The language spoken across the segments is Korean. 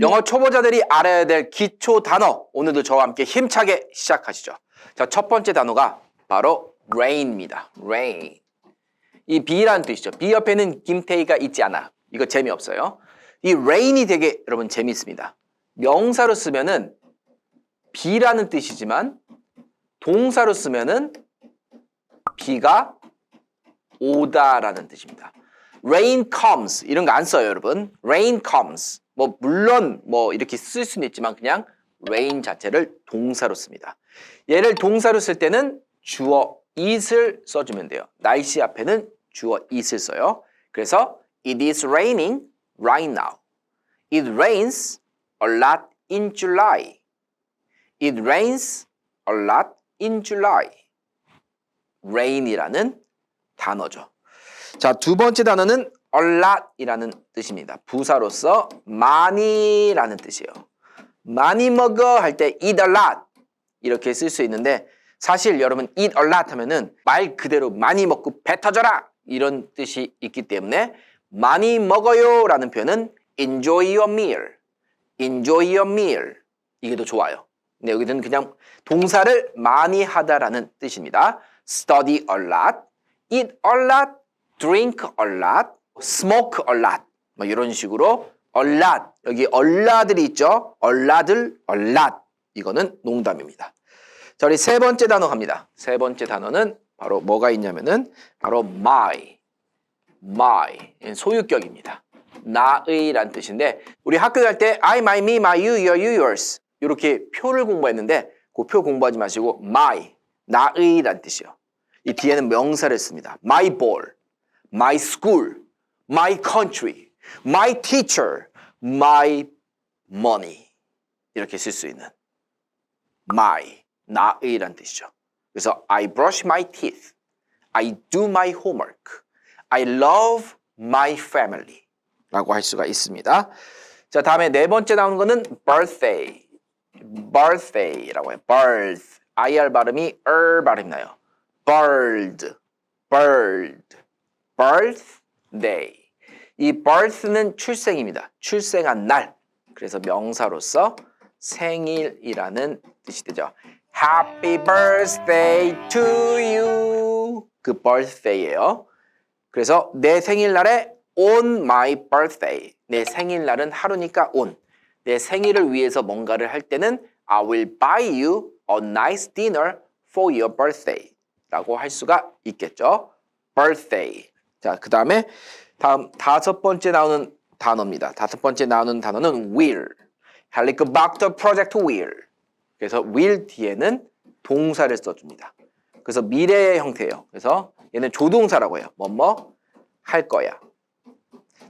영어 초보자들이 알아야 될 기초 단어 오늘도 저와 함께 힘차게 시작하시죠. 자, 첫 번째 단어가 바로 rain입니다. rain. 이 비라는 뜻이죠. 비 옆에는 김태희가 있지 않아. 이거 재미없어요. 이 rain이 되게 여러분 재미있습니다. 명사로 쓰면은 비라는 뜻이지만 동사로 쓰면은 비가 오다라는 뜻입니다. rain comes 이런 거 안 써요, 여러분. rain comes. 뭐 물론 뭐 이렇게 쓸 수는 있지만 그냥 rain 자체를 동사로 씁니다. 얘를 동사로 쓸 때는 주어 it을 써주면 돼요. 날씨 앞에는 주어 it을 써요. 그래서 it is raining right now. It rains a lot in July. It rains a lot in July. rain이라는 단어죠. 자, 두 번째 단어는 a lot이라는 뜻입니다. 부사로서 많이라는 뜻이에요. 많이 먹어 할 때 eat a lot 이렇게 쓸 수 있는데 사실 여러분 eat a lot 하면은 말 그대로 많이 먹고 배 터져라 이런 뜻이 있기 때문에 많이 먹어요 라는 표현은 enjoy your meal, enjoy your meal 이게 더 좋아요. 근데 여기는 그냥 동사를 많이 하다라는 뜻입니다. study a lot, eat a lot, drink a lot, smoke a lot 뭐 이런 식으로 a lot 여기 얼라들이 있죠. 얼라들 a lot 이거는 농담입니다. 자 우리 세 번째 단어 갑니다. 세 번째 단어는 바로 뭐가 있냐면은 바로 my, my 소유격입니다. 나의란 뜻인데 우리 학교 갈 때 I, my, me, my, you, your, you, yours 이렇게 표를 공부했는데 그 표 공부하지 마시고 my, 나의란 뜻이요. 이 뒤에는 명사를 씁니다. My ball, my school, my country, my teacher, my money 이렇게 쓸 수 있는 my, 나의란 뜻이죠. 그래서 I brush my teeth, I do my homework, I love my family 라고 할 수가 있습니다. 자, 다음에 네 번째 나오는 거는 birthday. birthday라고 해요. birth. IR 발음이 er 발음이 나요. bird. bird. Birthday. 이 birth는 출생입니다. 출생한 날. 그래서 명사로서 생일이라는 뜻이 되죠. Happy birthday to you. 그 birthday예요. 그래서 내 생일날에 on my birthday. 내 생일날은 하루니까 on. 내 생일을 위해서 뭔가를 할 때는 I will buy you a nice dinner for your birthday. 라고 할 수가 있겠죠. birthday. 자, 그 다음에 다음 다섯 번째 나오는 단어입니다. 다섯 번째 나오는 단어는 will. 헬리코박터 프로젝트 will. 그래서 will 뒤에는 동사를 써줍니다. 그래서 미래의 형태예요. 그래서 얘는 조동사라고 해요. 뭐뭐 할 거야.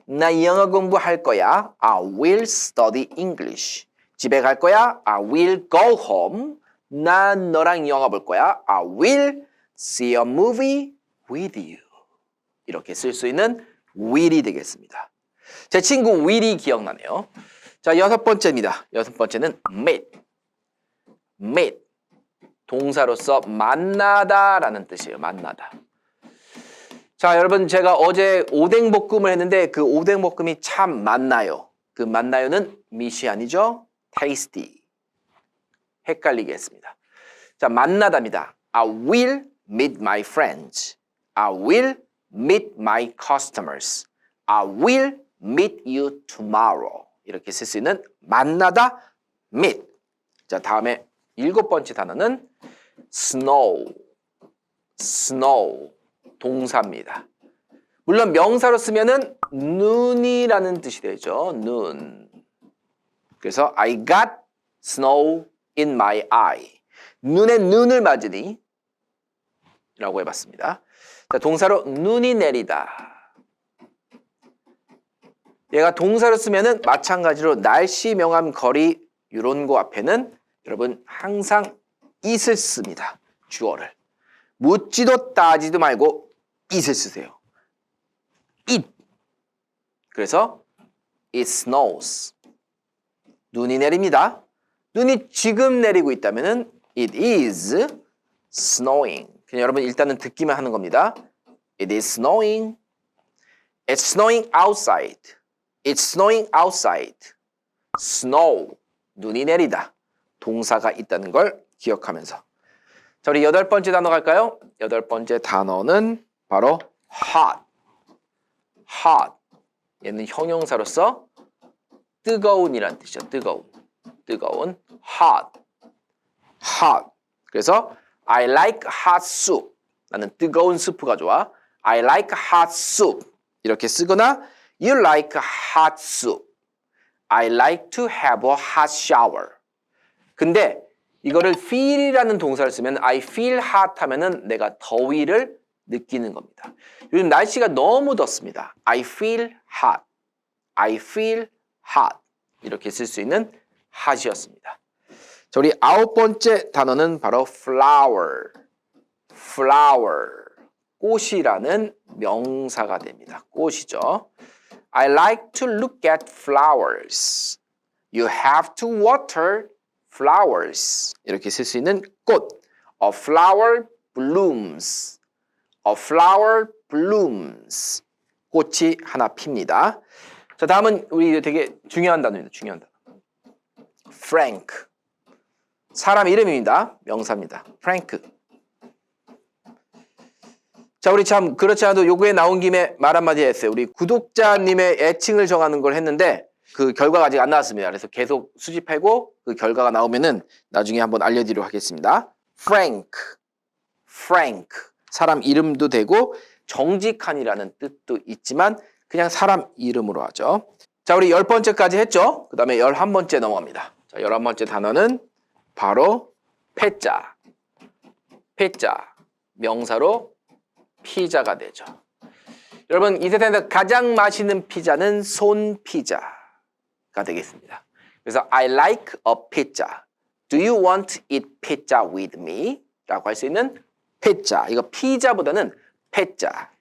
나 영어 공부할 거야. I will study English. 집에 갈 거야. I will go home. 난 너랑 영화 볼 거야. I will see a movie with you. 이렇게 쓸 수 있는 will이 되겠습니다. 제 친구 will이 기억나네요. 자, 여섯 번째입니다. 여섯 번째는 meet. meet. 동사로서 만나다라는 뜻이에요. 만나다. 자, 여러분 제가 어제 오뎅 볶음을 했는데 그 오뎅 볶음이 참 맛나요. 그 맛나요는 meet이 아니죠? tasty. 헷갈리게 했습니다. 자, 만나다입니다. I will meet my friends. I will meet my customers. I will meet you tomorrow. 이렇게 쓸 수 있는 만나다 meet. 자, 다음에 일곱 번째 단어는 snow. snow. 동사입니다. 물론 명사로 쓰면은 눈이라는 뜻이 되죠. 눈. 그래서 I got snow in my eye. 눈에 눈을 맞으니 라고 해봤습니다. 자, 동사로 눈이 내리다. 얘가 동사로 쓰면은 마찬가지로 날씨 명함 거리 이런 거 앞에는 여러분 항상 it을 씁니다. 주어를. 묻지도 따지도 말고 it을 쓰세요. it. 그래서 it snows. 눈이 내립니다. 눈이 지금 내리고 있다면은 it is snowing. 그냥 여러분 일단은 듣기만 하는 겁니다. It is snowing. It's snowing outside. It's snowing outside. snow 눈이 내리다 동사가 있다는 걸 기억하면서 자 우리 여덟 번째 단어 갈까요? 여덟 번째 단어는 바로 hot hot 얘는 형용사로서 뜨거운이란 뜻이죠 뜨거운 뜨거운 hot hot 그래서 I like hot soup 나는 뜨거운 스프가 좋아 I like hot soup 이렇게 쓰거나 You like hot soup I like to have a hot shower. 근데 이거를 feel이라는 동사를 쓰면 I feel hot 하면은 내가 더위를 느끼는 겁니다. 요즘 날씨가 너무 덥습니다. I feel hot. I feel hot. 이렇게 쓸 수 있는 hot이었습니다. 자, 우리 아홉 번째 단어는 바로 flower. flower. 꽃이라는 명사가 됩니다. 꽃이죠. I like to look at flowers. You have to water flowers. 이렇게 쓸 수 있는 꽃. A flower blooms. A flower blooms. 꽃이 하나 핍니다. 자, 다음은 우리 되게 중요한 단어입니다. 중요한 단어. Frank. 사람 이름입니다. 명사입니다. Frank. 자, 우리 참 그렇지 않아도 요거에 나온 김에 말 한마디 했어요. 우리 구독자님의 애칭을 정하는 걸 했는데 그 결과가 아직 안 나왔습니다. 그래서 계속 수집하고 그 결과가 나오면은 나중에 한번 알려드리도록 하겠습니다. Frank, Frank 사람 이름도 되고 정직한이라는 뜻도 있지만 그냥 사람 이름으로 하죠. 자, 우리 열 번째까지 했죠. 그 다음에 열한 번째 넘어갑니다. 자, 열한 번째 단어는 바로 패자, 패자 명사로 피자가 되죠. 여러분 이 세상에서 가장 맛있는 피자는 손 피자가 되겠습니다. 그래서 I like a pizza. Do you want to eat pizza with me? 라고 할 수 있는 피자. 이거 피자보다는 패자.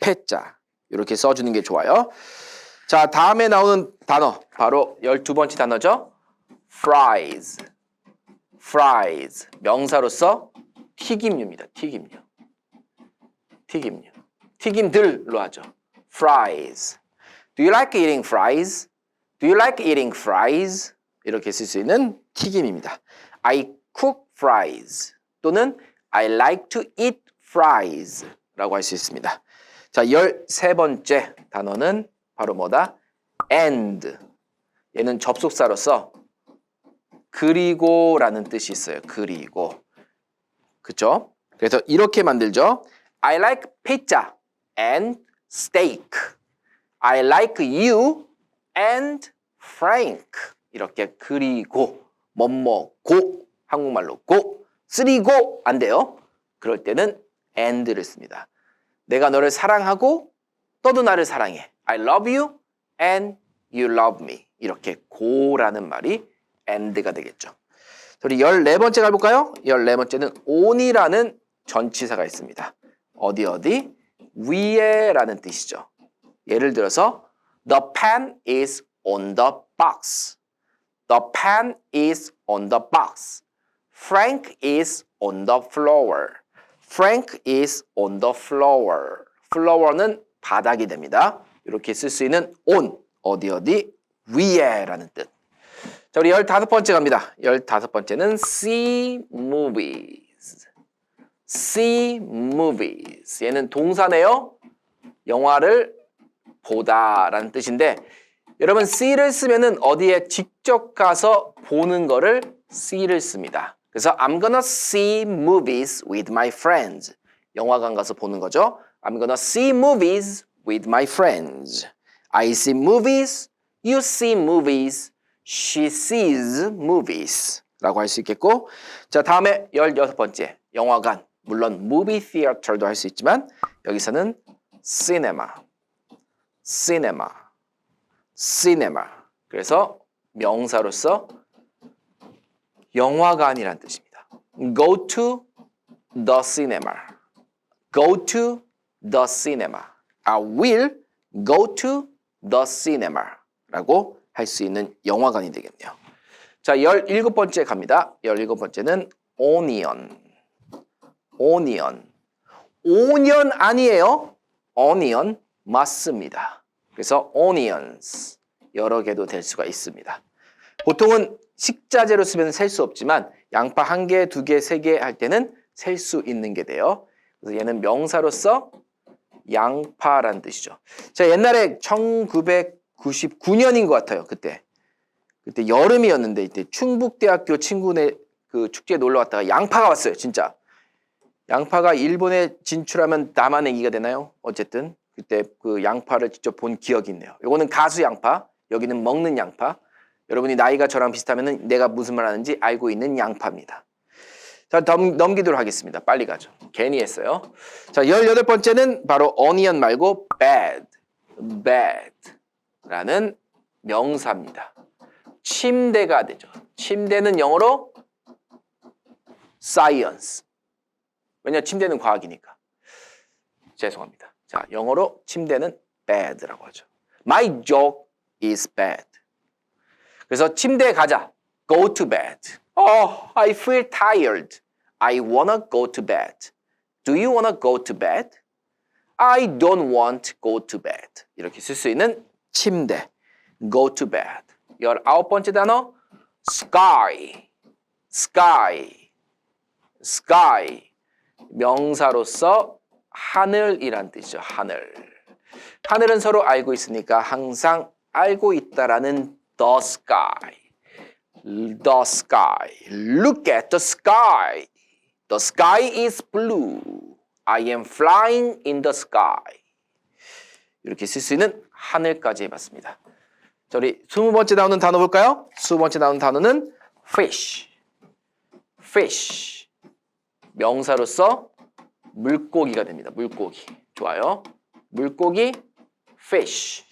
패자. 이렇게 써주는 게 좋아요. 자 다음에 나오는 단어 바로 열두 번째 단어죠. fries. Fries. 명사로서 튀김류입니다. 튀김류. 튀김류. 튀김들로 하죠. fries. Do you like eating fries? Do you like eating fries? 이렇게 쓸 수 있는 튀김입니다. I cook fries 또는 I like to eat fries 라고 할 수 있습니다. 자, 열세 번째 단어는 바로 뭐다? and. 얘는 접속사로서 그리고라는 뜻이 있어요. 그리고. 그쵸? 그래서 이렇게 만들죠. I like pizza and steak. I like you and Frank. 이렇게 그리고 뭐뭐 고 한국말로 고 쓰리고 안 돼요. 그럴 때는 and를 씁니다. 내가 너를 사랑하고 너도 나를 사랑해. I love you and you love me. 이렇게 고라는 말이 and가 되겠죠. 우리 14번째 가볼까요? 14번째는 on이라는 전치사가 있습니다. 어디 어디? 위에 라는 뜻이죠. 예를 들어서 The pen is on the box. The pen is on the box. Frank is on the floor. Frank is on the floor. floor는 바닥이 됩니다. 이렇게 쓸 수 있는 on 어디 어디 위에라는 뜻. 자, 우리 열다섯 번째 갑니다. 열다섯 번째는 see movies. see movies. 얘는 동사네요. 영화를 보다라는 뜻인데 여러분 see를 쓰면은 어디에 직접 가서 보는 거를 see를 씁니다. 그래서 I'm gonna see movies with my friends. 영화관 가서 보는 거죠. I'm gonna see movies with my friends. I see movies. You see movies. She sees movies. 라고 할 수 있겠고 자 다음에 16번째 영화관 물론 movie theater도 할 수 있지만 여기서는 cinema, cinema, cinema. 그래서 명사로서 영화관이란 뜻입니다. Go to the cinema. Go to the cinema. I will go to the cinema. 라고 할 수 있는 영화관이 되겠네요. 자, 17번째 갑니다. 17번째는 onion. onion. onion 아니에요. onion 맞습니다. 그래서 onions 여러 개도 될 수가 있습니다. 보통은 식자재로 쓰면 셀 수 없지만 양파 한 개, 두 개, 세 개 할 때는 셀 수 있는 게 돼요. 그래서 얘는 명사로서 양파란 뜻이죠. 자, 옛날에 1999년인 것 같아요. 그때. 그때 여름이었는데 이때 충북대학교 친구네 그 축제에 놀러 갔다가 양파가 왔어요. 진짜. 양파가 일본에 진출하면 나만 얘기가 되나요? 어쨌든 그때 그 양파를 직접 본 기억이 있네요. 요거는 가수 양파, 여기는 먹는 양파. 여러분이 나이가 저랑 비슷하면 내가 무슨 말 하는지 알고 있는 양파입니다. 자, 넘, 넘기도록 하겠습니다. 빨리 가죠. 괜히 했어요. 자, 18번째는 바로 onion 말고 bed, bed 라는 명사입니다. 침대가 되죠. 침대는 영어로 science. 왜냐 침대는 과학이니까. 죄송합니다. 자, 영어로 침대는 bed라고 하죠. My joke is bed. 그래서 침대에 가자. Go to bed. Oh, I feel tired. I wanna go to bed. Do you wanna go to bed? I don't want to go to bed. 이렇게 쓸 수 있는 침대. Go to bed. 열아홉 번째 단어 sky. sky. sky. 명사로서 하늘이란 뜻이죠. 하늘. 하늘은 서로 알고 있으니까 항상 알고 있다라는 the sky. The sky. Look at the sky. The sky is blue. I am flying in the sky. 이렇게 쓸 수 있는 하늘까지 해봤습니다. 자, 우리 스무 번째 나오는 단어 볼까요? 스무 번째 나오는 단어는 fish. fish. 명사로서 물고기가 됩니다. 물고기. 좋아요. 물고기 fish.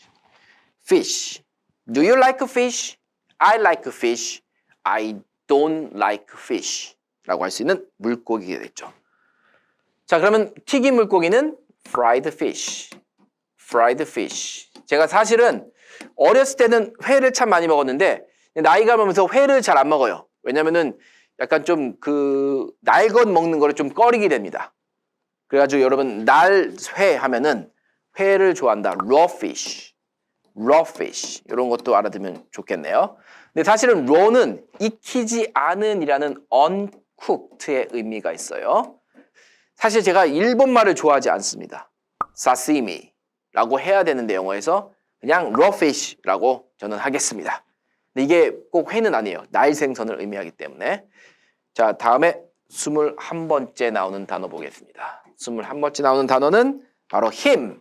fish. Do you like fish? I like fish. I don't like fish. 라고 할 수 있는 물고기가 됐죠. 자, 그러면 튀긴 물고기는 fried fish. Fried fish. 제가 사실은 어렸을 때는 회를 참 많이 먹었는데 나이가 들면서 회를 잘 안 먹어요. 왜냐면은 약간 좀 그 날것 먹는 거를 좀 꺼리게 됩니다. 그래가지고 여러분 날회 하면은 회를 좋아한다. raw fish, raw fish 이런 것도 알아두면 좋겠네요. 근데 사실은 raw는 익히지 않은이라는 uncooked의 의미가 있어요. 사실 제가 일본 말을 좋아하지 않습니다. 사시미 라고 해야 되는데 영어에서 그냥 raw fish라고 저는 하겠습니다. 근데 이게 꼭 회는 아니에요. 날 생선을 의미하기 때문에. 자, 다음에 21번째 나오는 단어 보겠습니다. 21번째 나오는 단어는 바로 힘.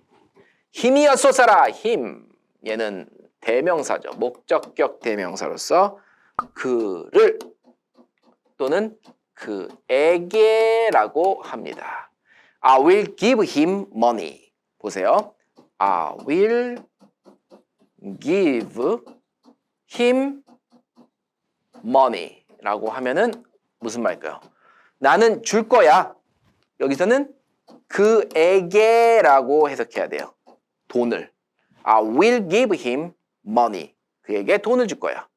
힘이여 솟아라 힘. 얘는 대명사죠. 목적격 대명사로서 그를 또는 그에게라고 합니다. I will give him money. 보세요. I will give him money라고 하면은 무슨 말일까요? 나는 줄 거야. 여기서는 그에게 라고 해석해야 돼요. 돈을. I will give him money. 그에게 돈을 줄 거야.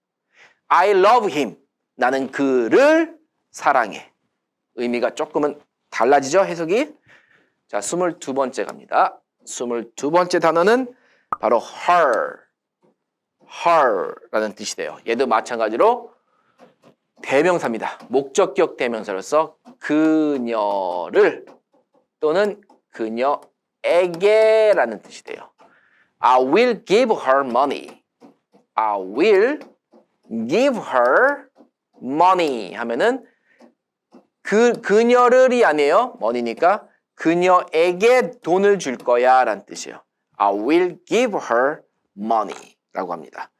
I love him. 나는 그를 사랑해. 의미가 조금은 달라지죠, 해석이? 자, 22번째 갑니다. 22번째 단어는 바로 her. her라는 뜻이 돼요. 얘도 마찬가지로 대명사입니다. 목적격 대명사로서 그녀를 또는 그녀에게라는 뜻이 돼요. I will give her money. I will give her money 하면은 그 그녀를이 아니에요. money니까 그녀에게 돈을 줄 거야 라는 뜻이에요. I will give her money. 라고 합니다.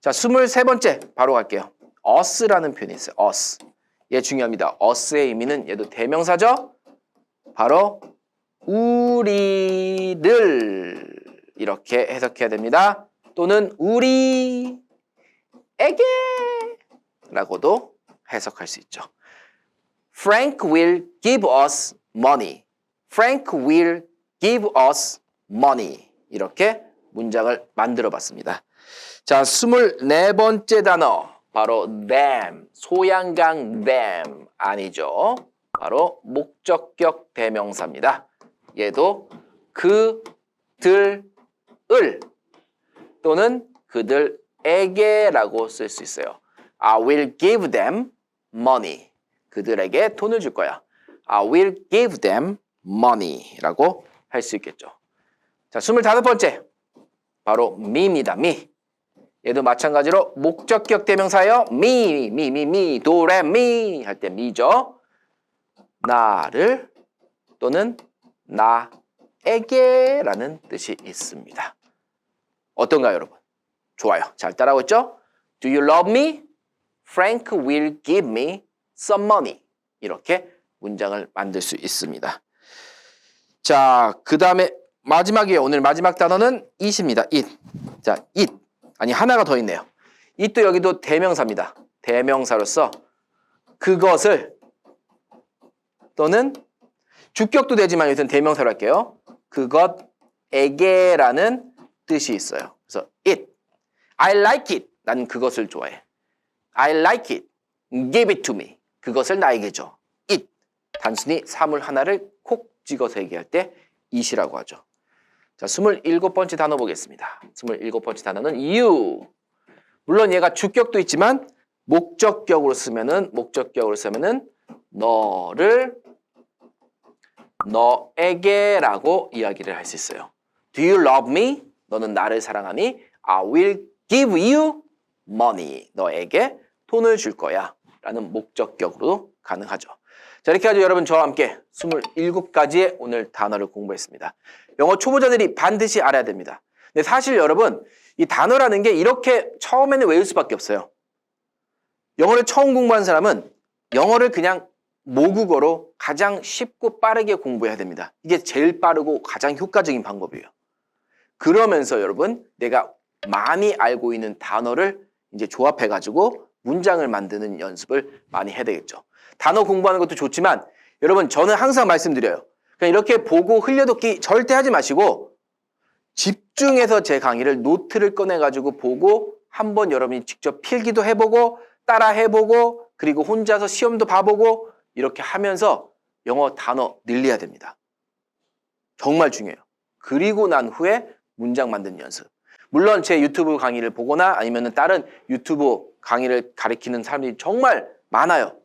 자, 23번째 바로 갈게요. us라는 표현이 있어요. us. 얘 중요합니다. us의 의미는 얘도 대명사죠? 바로 우리를 이렇게 해석해야 됩니다. 또는 우리에게 라고도 해석할 수 있죠. Frank will give us money. Frank will give us money. 이렇게 문장을 만들어 봤습니다. 자, 24번째 단어. 바로 them. 소양강 them. 아니죠. 바로 목적격 대명사입니다. 얘도 그들을 또는 그들에게라고 쓸 수 있어요. I will give them money. 그들에게 돈을 줄 거야. I will give them money라고 할 수 있겠죠. 자, 25번째. 바로 me입니다. me. 얘도 마찬가지로 목적격 대명사예요. me, me, me, me, do, re, mi 할때 me죠. 나를 또는 나에게 라는 뜻이 있습니다. 어떤가요, 여러분? 좋아요. 잘 따라오고 있죠? Do you love me? Frank will give me some money. 이렇게 문장을 만들 수 있습니다. 자, 그 다음에 마지막이에요. 오늘 마지막 단어는 it입니다. it. 자, it. 아니, 하나가 더 있네요. it도 여기도 대명사입니다. 대명사로서 그것을 또는 주격도 되지만 여기서는 대명사로 할게요. 그것에게라는 뜻이 있어요. 그래서 it. I like it. 난 그것을 좋아해. I like it. Give it to me. 그것을 나에게 줘. it. 단순히 사물 하나를 콕 찍어서 얘기할 때 it이라고 하죠. 자, 27번째 단어 보겠습니다. 27번째 단어는 you. 물론 얘가 주격도 있지만 목적격으로 쓰면은 목적격으로 쓰면은 너를 너에게라고 이야기를 할 수 있어요. Do you love me? 너는 나를 사랑하니? I will give you money. 너에게 돈을 줄 거야. 라는 목적격으로 가능하죠. 자, 이렇게 해서 여러분 저와 함께 27가지의 오늘 단어를 공부했습니다. 영어 초보자들이 반드시 알아야 됩니다. 근데 사실 여러분, 이 단어라는 게 이렇게 처음에는 외울 수밖에 없어요. 영어를 처음 공부한 사람은 영어를 그냥 모국어로 가장 쉽고 빠르게 공부해야 됩니다. 이게 제일 빠르고 가장 효과적인 방법이에요. 그러면서 여러분, 내가 많이 알고 있는 단어를 이제 조합해가지고 문장을 만드는 연습을 많이 해야 되겠죠. 단어 공부하는 것도 좋지만 여러분, 저는 항상 말씀드려요. 그냥 이렇게 보고 흘려듣기 절대 하지 마시고 집중해서 제 강의를 노트를 꺼내가지고 보고 한번 여러분이 직접 필기도 해보고 따라 해보고 그리고 혼자서 시험도 봐보고 이렇게 하면서 영어 단어 늘려야 됩니다. 정말 중요해요. 그리고 난 후에 문장 만드는 연습. 물론 제 유튜브 강의를 보거나 아니면 다른 유튜브 강의를 가리키는 사람들이 정말 많아요.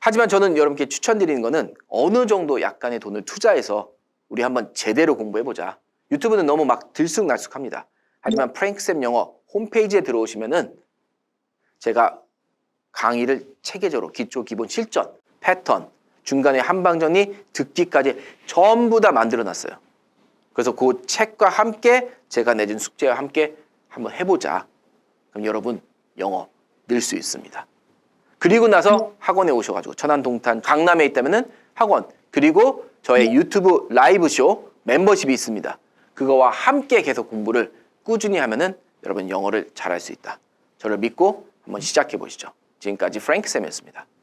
하지만 저는 여러분께 추천드리는 거는 어느 정도 약간의 돈을 투자해서 우리 한번 제대로 공부해보자. 유튜브는 너무 막 들쑥날쑥합니다. 하지만 프랭크쌤 영어 홈페이지에 들어오시면은 제가 강의를 체계적으로 기초, 기본, 실전, 패턴, 중간에 한방 정리, 듣기까지 전부 다 만들어 놨어요. 그래서 그 책과 함께 제가 내준 숙제와 함께 한번 해보자. 그럼 여러분 영어 늘 수 있습니다. 그리고 나서 학원에 오셔가지고 천안 동탄 강남에 있다면은 학원 그리고 저의 유튜브 라이브 쇼 멤버십이 있습니다. 그거와 함께 계속 공부를 꾸준히 하면은 여러분 영어를 잘할 수 있다. 저를 믿고 한번 시작해 보시죠. 지금까지 프랭크 쌤이었습니다.